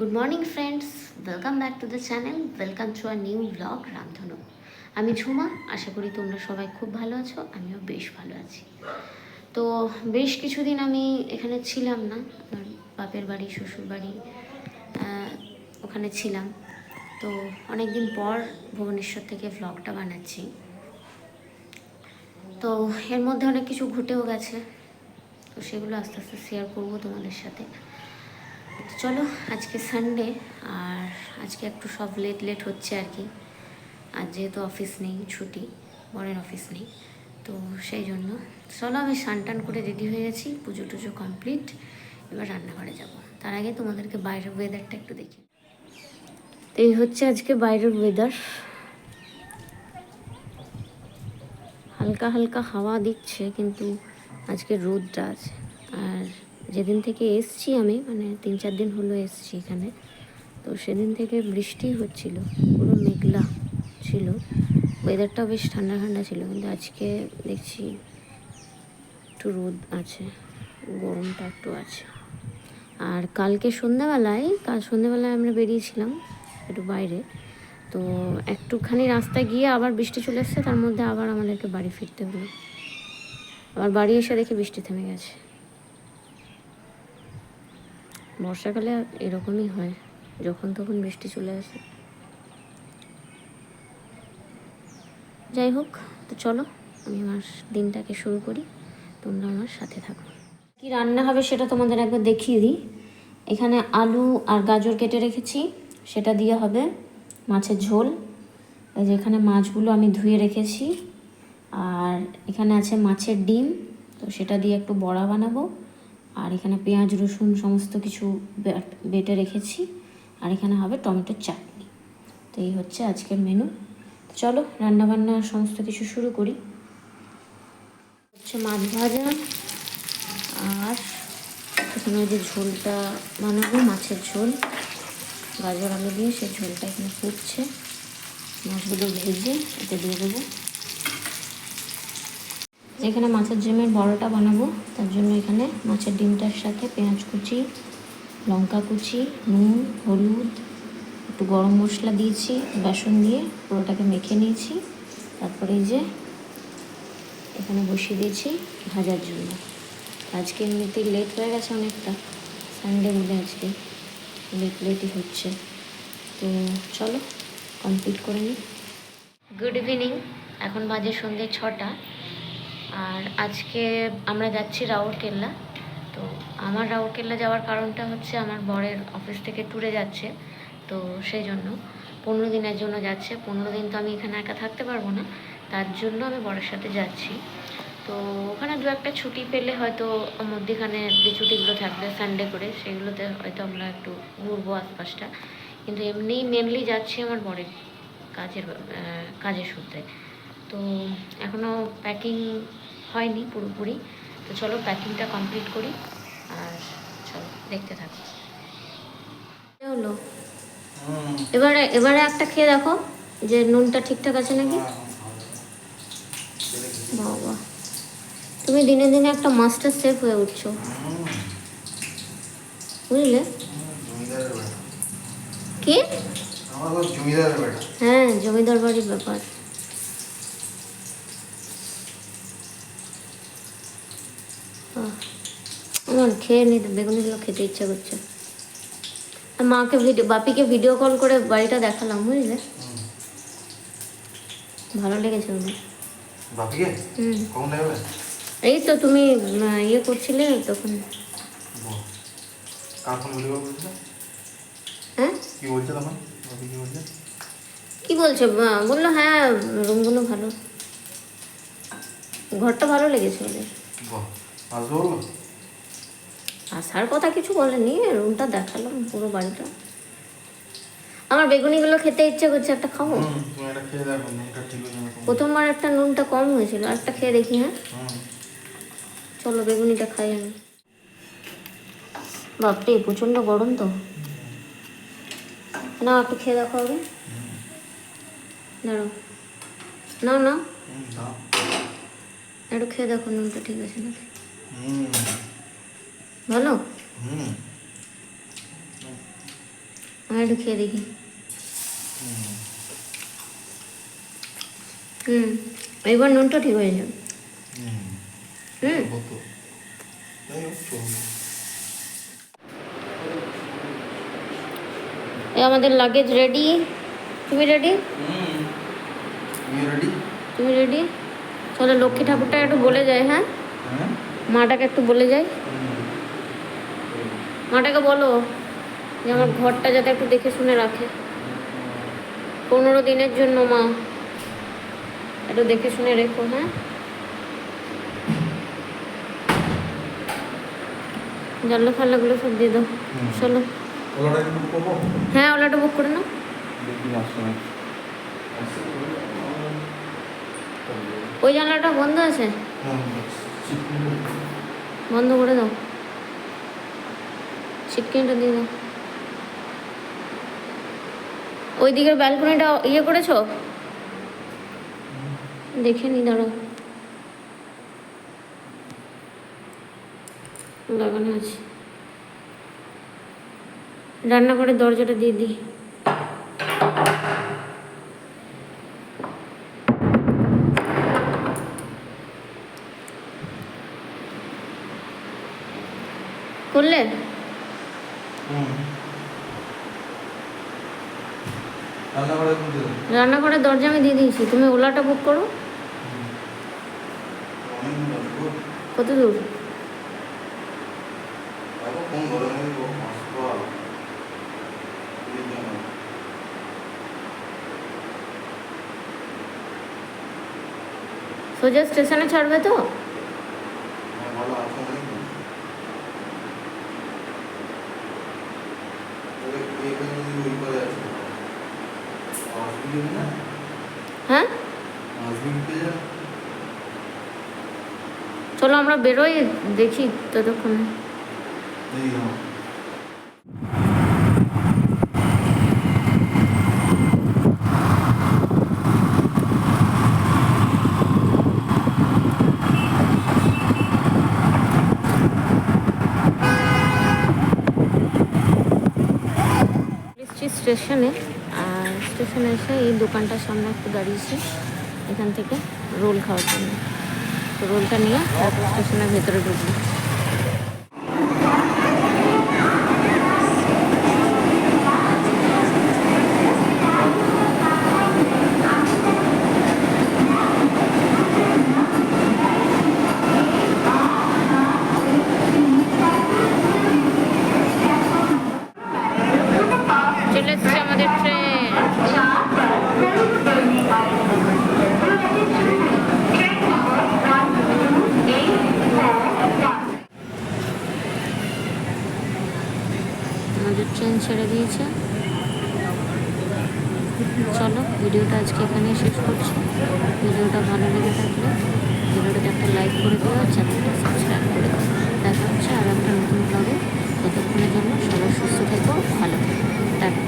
Good morning friends welcome back to the channel welcome to our new blog Ramdhanu আমি ঝুমা, আশা করি তোমরা সবাই খুব ভালো আছো, আমিও বেশ ভালো আছি। তো বেশ কিছুদিন আমি এখানে ছিলাম না, আমার বাপের বাড়ি, শ্বশুর বাড়ি ওখানে ছিলাম। তো অনেক দিন পর ভুবনেশ্বর থেকে ভ্লগটা বানাচ্ছি। তো এর মধ্যে অনেক কিছু ঘটেও গেছে, তো সেগুলো আস্তে আস্তে শেয়ার করব তোমাদের সাথে। চলো, আজকে সানডে আর আজকে একটু সব লেট লেট হচ্ছে আর কি। আর যেহেতু অফিস নেই, ছুটি, বরের অফিস নেই, তো সেই জন্য। চলো, আমি স্নান টান করে রেডি হয়ে গেছি, পুজো টুজো কমপ্লিট এবার রান্নাঘরে যাব। তার আগে তোমাদেরকে বাইরের ওয়েদারটা একটু দেখি। তো এই হচ্ছে আজকে বাইরের ওয়েদার হালকা হালকা হাওয়া দিচ্ছে, কিন্তু আজকে রোদটা আছে। আর যেদিন থেকে এসছি আমি মানে তিন চার দিন হলো এসছি এখানে, তো সেদিন থেকে বৃষ্টি হচ্ছিল, পুরো মেঘলা ছিল। ওয়েদারটাও বেশ ঠান্ডা ঠান্ডা ছিল, কিন্তু আজকে দেখছি একটু রোদ আছে, গরমটা একটু আছে। আর কালকে সন্ধ্যাবেলায়, কাল সন্ধ্যাবেলায় আমরা বেরিয়েছিলাম একটু বাইরে, তো একটুখানি রাস্তায় গিয়ে আবার বৃষ্টি চলে এসছে, তার মধ্যে আবার আমাদেরকে বাড়ি ফিরতে হলো। আবার বাড়ি এসে দেখি বৃষ্টি থেমে গেছে। বর্ষাকালে এরকমই হয়, যখন তখন বৃষ্টি চলে আসে। যাই হোক, তো চলো, আমি আমার দিনটাকে শুরু করি। তোমরা আমার সাথে থাকো। কি রান্না হবে সেটা তোমাদের একবার দেখিয়ে দিই। এখানে আলু আর গাজর কেটে রেখেছি। সেটা দিয়ে হবে মাছের ঝোল। এই যে এখানে মাছগুলো আমি ধুয়ে রেখেছি। আর এখানে আছে মাছের ডিম। তো সেটা দিয়ে একটু বড়া বানাবো। আর এখানে পেঁয়াজ, রসুন সমস্ত কিছু বেট- রেখেছি। আর এখানে হবে টমেটোর চাটনি। তো এই হচ্ছে আজকের মেনু তো চলো, রান্নাবান্না সমস্ত কিছু শুরু করি। হচ্ছে মাছ ভাজা। আর এখানে যে ঝোলটা বানাবো, মাছের ঝোল। গাজর, আলু দিয়ে সেই ঝোলটা এখানে ফুটছে। মাছগুলো ভেজে এতে দিয়ে দেবো। এখানে মাছের ডিমের বড়াটা বানাবো, তার জন্য এখানে মাছের ডিমটার সাথে পেঁয়াজ কুচি, লঙ্কা কুচি, নুন, হলুদ, একটু গরম মশলা দিয়েছি, বেসন দিয়ে পুরোটাকে মেখে নিয়েছি, তারপরে এই যে এখানে বসিয়ে দিয়েছি ভাজার জন্য। আজকে এমনিতেই লেট হয়ে গেছে অনেকটা সানডে বলে আজকে লেট লেটই হচ্ছে। তো চলো কমপ্লিট করে নিই। গুড ইভিনিং এখন বাজে সন্ধ্যে ছটা। আর আজকে আমরা যাচ্ছি রাউরকেল্লা। তো আমার রাউরকেল্লা যাওয়ার কারণটা হচ্ছে আমার বরের অফিস থেকে ট্যুরে যাচ্ছে, তো সেই জন্য। পনেরো দিনের জন্য যাচ্ছে। পনেরো দিন তো আমি এখানে একা থাকতে পারব না, তার জন্য আমি বরের সাথে যাচ্ছি। তো ওখানে দু একটা ছুটি পেলে হয়তো মধ্যেখানে যে ছুটিগুলো থাকবে সানডে করে, সেগুলোতে হয়তো আমরা একটু ঘুরবো আশপাশটা। কিন্তু এমনিই মেনলি যাচ্ছি আমার বরের কাজের কাজের সূত্রে। তো এখনও প্যাকিং হয়নি পুরোপুরি। তো চলো প্যাকিংটা কমপ্লিট করি আর চলো দেখতে থাকো। হলো। এবারে এবারে একটা খেয়ে দেখো যে নুনটা ঠিকঠাক আছে নাকি? বাবা। তুমি দিনে দিনে একটা মাস্টার শেফ হয়ে উঠছো। বুঝলে? কি? হ্যাঁ জমিদার বাড়ির ব্যাপার আহ, আমার খেয়ে নিতে বেগুনিগুলো খেতে ইচ্ছা করছে। মাকে ভিডিও বাপিকে ভিডিও কল করে বাড়িটা দেখালাম বুঝলে? ভালো লেগেছে ওদের। বাপিকে? হুম। এই তো তুমি ইয়ে করছিলে তখন। হ্যাঁ? কি বলছে তখন? কি বলছে? বলল হ্যাঁ রুমগুলো ভালো। ঘরটা ভালো লেগেছে ওদের। বাহ বলল আসার কথা কিছু বলেনি রুমটা দেখালাম পুরো বাড়িটা। আমার বেগুনিগুলো খেতে ইচ্ছে করছে একটা খাব হুম একটা খেয়ে দেখো নুনটা ঠিক না প্রথমবার একটা নুনটা কম হয়েছিল একটা খেয়ে দেখি হ্যাঁ? চলো বেগুনিটা খাই আমি। বাপরে প্রচণ্ড গরম তো। না একটু খেয়ে দেখো আগে। দাঁড়াও। না না একটু খেয়ে দেখো নুনটা ঠিক আছে নাকি? ভালো? আমি একটু খেয়ে দেখি। হুম। এইবার নুনটা ঠিক হয়ে যাবে। হুম। আমাদের লাগেজ রেডি তুমি রেডি তুমি রেডি চলো লক্ষ্মী ঠাকুরটা একটু বলে যায় হ্যাঁ? হ্যাঁ? মাটাকে একটু বলে যাই। মাটাকে বলো যে আমার ঘরটা যাতে একটু দেখে শুনে রাখে। পনেরো দিনের জন্য মা। একটু দেখে শুনে রেখো হ্যাঁ? জানলা ফাল্লাগুলো সব দিয়ে দাও। চলো। হ্যাঁ ওলাটা বুক করে নাও। ওই জানলাটা বন্ধ আছে? বন্ধ করে দাও। চিকেনটা দিয়ে দাও। ওই দিকের ব্যালকনিটা ইয়ে করেছ? দেখে নি, দাঁড়াও। লাগানো আছে। রান্নাঘরের দরজাটা দিয়ে দিই। করলে রান্না করে খুঁজে দেবো রান্নাঘরের দরজা আমি দিয়ে দিয়েছি তুমি ওলাটা বুক করো। কত দূর? সোজা স্টেশনে ছাড়বে তো আমার ভালো আছে অনেক তবে এখানে যদি ওই করে আছে হসপিটাল না হ্যাঁ? চলো আমরা বেরোই দেখি ততক্ষণ। স্টেশনে। স্টেশনে এসে এই দোকানটার সামনে একটু দাঁড়িয়েছি, এখান থেকে রোল খাওয়ার জন্য। তো রোলটা নিয়ে তারপর স্টেশনের ভেতরে ঢুকবো ছেড়ে দিয়েছে। চলো, ভিডিওটা আজকে এখানেই শেষ করছি। ভিডিওটা ভালো লেগে থাকলে ভিডিওটাকে একটা লাইক করে দিও, চ্যানেলটা সাবস্ক্রাইব করে দিও। দেখা হচ্ছে আর একটা নতুন ব্লগে ততক্ষণের জন্য সবাই সুস্থ থেকো, ভালো থেকো।